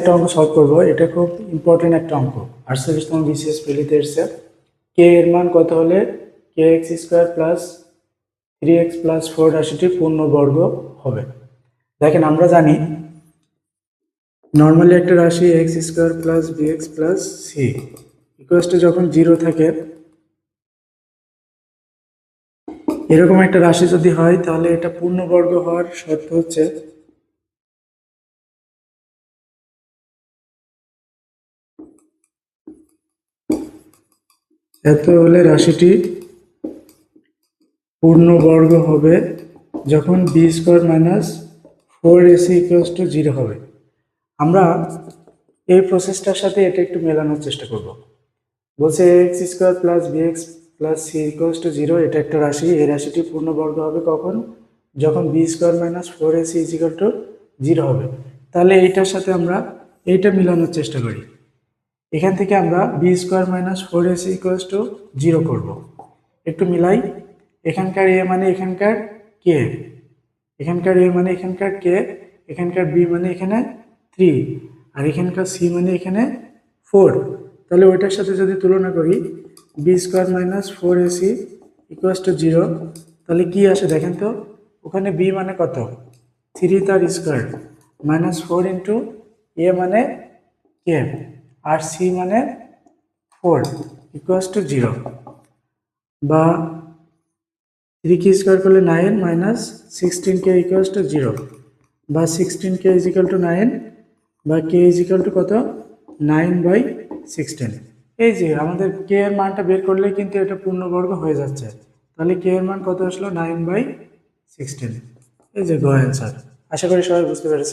একটা অঙ্ক সলভ করব। এটা খুব ইম্পর্টেন্ট একটা অঙ্ক। আটচল্লিশতম বিসিএস প্রিলিতে এসছে। কে এর মান কত হলে? K X square plus three X plus four রাশিটি পূর্ণবর্গ হবে। দেখেন, আমরা জানি নর্মালি একটা রাশি X square plus B X plus C ইকুয়াসটা যখন জিরো থাকে, এরকম একটা রাশি যদি হয়, তাহলে এটা পূর্ণবর্গ হওয়ার শর্ত হচ্ছে এত হলে রাশিটি পূর্ণবর্গ হবে যখন B square minus four A C equals to zero হবে। আমরা এই প্রসেসটার সাথে এটা একটু মেলানোর চেষ্টা করব। বলছে X square plus B X plus C equals to zero এটা একটা রাশি, এই রাশিটি পূর্ণবর্গ হবে কখন? যখন B square minus four A C is equal to zero হবে। তাহলে এইটার সাথে আমরা এইটা মিলানোর চেষ্টা করি। এখান থেকে আমরা B square minus four S equals to zero করব। একটু মিলাই, এখানকার এ মানে এখানকার কে এখানকার এ মানে এখানকার কে এখানকার বি মানে এখানে থ্রি আর এখানকার সি মানে এখানে ফোর তাহলে ওইটার সাথে যদি তুলনা করি B square minus four A C equals to zero তাহলে কী আসে দেখেন তো? ওখানে বি মানে কত? থ্রি তার square minus four into A মানে কে আর সি মানে ফোর ইকুয়াস টু জিরো বা থ্রি কে স্কোয়ার করলে nine minus sixteen K equals to zero বা sixteen K is equal to nine বা কে ইজিক্যাল টু কত? নাইন বাই সিক্সটিন এই যে আমাদের কে এর মানটা বের করলে কিন্তু এটা পূর্ণবর্গ হয়ে যাচ্ছে। তাহলে কে এর মান কত আসলো? নাইন বাই সিক্সটিন এই যে গো অ্যান্সার আশা করি সবাই বুঝতে পেরেছে